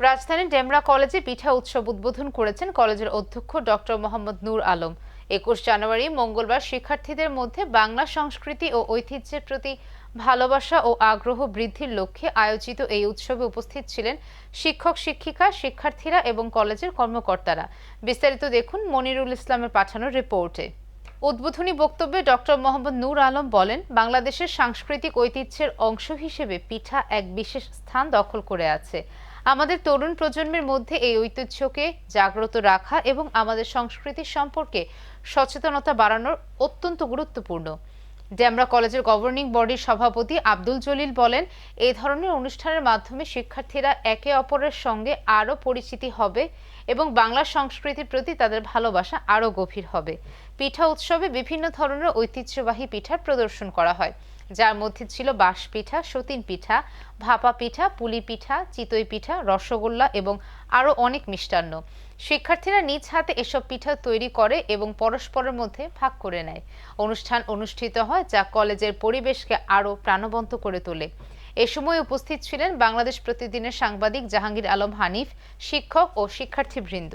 রাজধানীর ডেমরা কলেজে পিঠা উৎসব উদ্বোধন করেছেন কলেজের অধ্যক্ষ ডক্টর মোহাম্মদ নূর আলম। একুশ জানুয়ারি মঙ্গলবার শিক্ষার্থীদের মধ্যে বাংলা সংস্কৃতি ও ঐতিহ্যের প্রতি ভালোবাসা ও আগ্রহ বৃদ্ধির লক্ষ্যে আয়োজিত এই উৎসবে উপস্থিত ছিলেন শিক্ষক, শিক্ষিকা, শিক্ষার্থীরা এবং কলেজের কর্মকর্তারা। বিস্তারিত দেখুন মনিরুল ইসলামের পাঠানো রিপোর্টে। উদ্বোধনী বক্তব্যে ডক্টর মোহাম্মদ নূর আলম বলেন, বাংলাদেশের সাংস্কৃতিক ঐতিহ্যের অংশ হিসেবে পিঠা এক বিশেষ স্থান দখল করে আছে। আমাদের তরুণ প্রজন্মের মধ্যে এই ঐতিহ্যকে জাগ্রত রাখা এবং আমাদের সংস্কৃতি সম্পর্কে সচেতনতা বাড়ানোর অত্যন্ত গুরুত্বপূর্ণ। ডেমরা কলেজের গভর্নিং বডির সভাপতি আব্দুল জলিল বলেন এই ধরনের অনুষ্ঠানের মাধ্যমে শিক্ষার্থীরা একে অপরের সঙ্গে আরও পরিচিতি হবে এবং বাংলা সংস্কৃতির প্রতি তাদের ভালোবাসা আরও গভীর হবে। পিঠা উৎসবে বিভিন্ন ধরনের ঐতিহ্যবাহী পিঠার প্রদর্শন করা হয়। যার মধ্যে ছিল বাঁশ পিঠা সতীন পিঠা ভাপা পিঠা পুলি পিঠা চিতই পিঠা রসগোল্লা এবং আরও অনেক মিষ্টান্ন। শিক্ষার্থীরা নিজ হাতে এসব পিঠা তৈরি করে এবং পরস্পরের মধ্যে ভাগ করে নেয়। অনুষ্ঠান অনুষ্ঠিত হয় যা কলেজের পরিবেশকে আরও প্রাণবন্ত করে তোলে। এ সময় উপস্থিত ছিলেন বাংলাদেশ প্রতিদিনের সাংবাদিক জাহাঙ্গীর আলম হানিফ, শিক্ষক ও শিক্ষার্থীবৃন্দ।